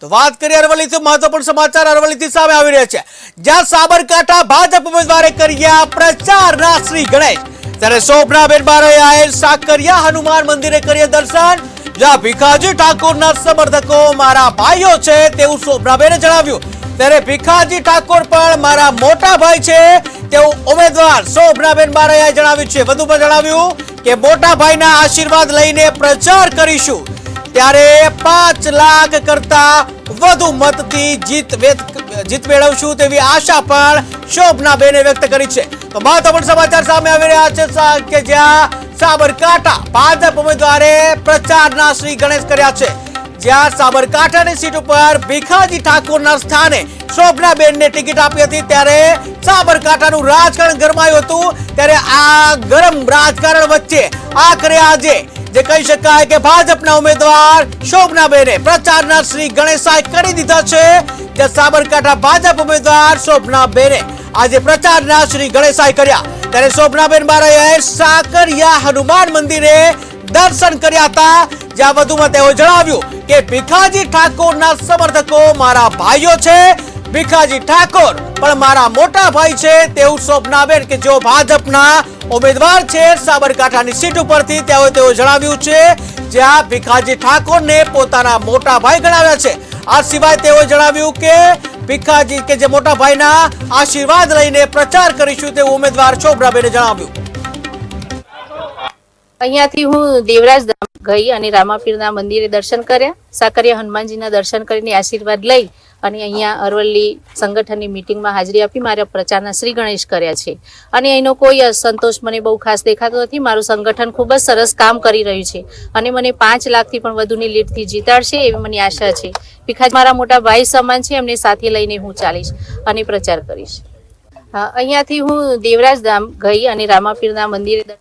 તો વાત કરીએ અરવલ્લીથી, મહત્વપૂર્ણ સમાચાર અરવલ્લીથી સામે આવી રહ્યા છે. જ્યાં સાબરકાંઠા ભાજપ ઉમેદવારે કર્યા પ્રચારના શ્રી ગણેશ. ત્યારે શોભનાબેન બારૈયાએ સાકરિયા હનુમાન મંદિરે કર્યા દર્શન. જ્યાં ભીખાજી ઠાકોરના સમર્થકો, મારા ભાઈઓ છે તેવું શોભનાબેને જણાવ્યું. ત્યારે ભીખાજી ઠાકોર પણ, મારા મોટા ભાઈ છે તેવું ઉમેદવાર શોભનાબેન બારૈયાએ જણાવ્યું છે. વધુમાં જણાવ્યું કે, મોટા ભાઈના આશીર્વાદ લઈને પ્રચાર કરીશું. ત્યારે પાંચ લાખ કરતા વધુ મતથી જીત જીત મેળવશું તેવી આશા પણ શોભનાબેને વ્યક્ત કરી છે. તો મહત્વપૂર્ણ સમાચાર સામે આવી રહ્યા છે કે જ્યાં સાબરકાંઠા ભાજપ ઉમેદવારે પ્રચારના શ્રી ગણેશ કર્યા છે. જ્યાં સાબરકાંઠાની સીટ ઉપર ભીખાજી ઠાકોરના સ્થાને શોભનાબેનને ટિકિટ આપી હતી. ત્યારે સાબરકાંઠાનું રાજકારણ ગરમાયું હતું. ત્યારે આ ગરમ રાજકારણ વચ્ચે આખરે આજે જે કહી શકાય કે ભાજપના ઉમેદવાર શોભનાબેને પ્રચારના શ્રી ગણેશાય કરી દીધા છે. જે સાબરકાંઠા ભાજપ ઉમેદવાર શોભનાબેને આજે પ્રચારના શ્રી ગણેશાય કર્યા. ત્યારે શોભનાબેન બારાએ સાકરિયા હનુમાન મંદિરે દર્શન કર્યા હતા. જ્યાં વધુમાં તેઓ જણાવ્યું કે ભીખાજી ઠાકોરના સમર્થકો મારા ભાઈઓ છે. ભીખાજી ઠાકોર પણ મારા મોટા ભાઈ છે તેવું સ્વપ્નાબેન કે જેઓ ભાજપના ઉમેદવાર છે સાબરકાંઠાની સીટ ઉપરથી તેઓ તેઓ જણાવ્યું છે જ્યાં ભીખાજી ઠાકોરને પોતાના મોટા ભાઈ ગણાવ્યા છે. આ સિવાય તેઓ જણાવ્યું કે ભીખાજી કે જે મોટા ભાઈના આશીર્વાદ લઈને પ્રચાર કરીશું તેવું ઉમેદવાર શોભનાબેને જણાવ્યું. અહીંયાથી હું દેવરાજ ગઈ અને રામાપીરના મંદિરે દર્શન કર્યા. સાકરિયા હનુમાનજીના દર્શન કરીને આશીર્વાદ લઈ અને અહીંયા અરવલ્લી સંગઠનની મિટિંગમાં હાજરી આપી મારા પ્રચારના શ્રી ગણેશ કર્યા છે. અને એનો કોઈ અસંતોષ મને બહુ ખાસ દેખાતો નથી. મારું સંગઠન ખૂબ જ સરસ કામ કરી રહ્યું છે અને મને પાંચ લાખથી પણ વધુની લીડથી જીતાડશે એવી મને આશા છે. ભીખાજી, મારા મોટા ભાઈ સમાન છે, એમને સાથે લઈને હું ચાલીશ અને પ્રચાર કરીશ. અહીંયાથી હું દેવરાજ ધામ ગઈ અને રામાપીરના મંદિરે દર-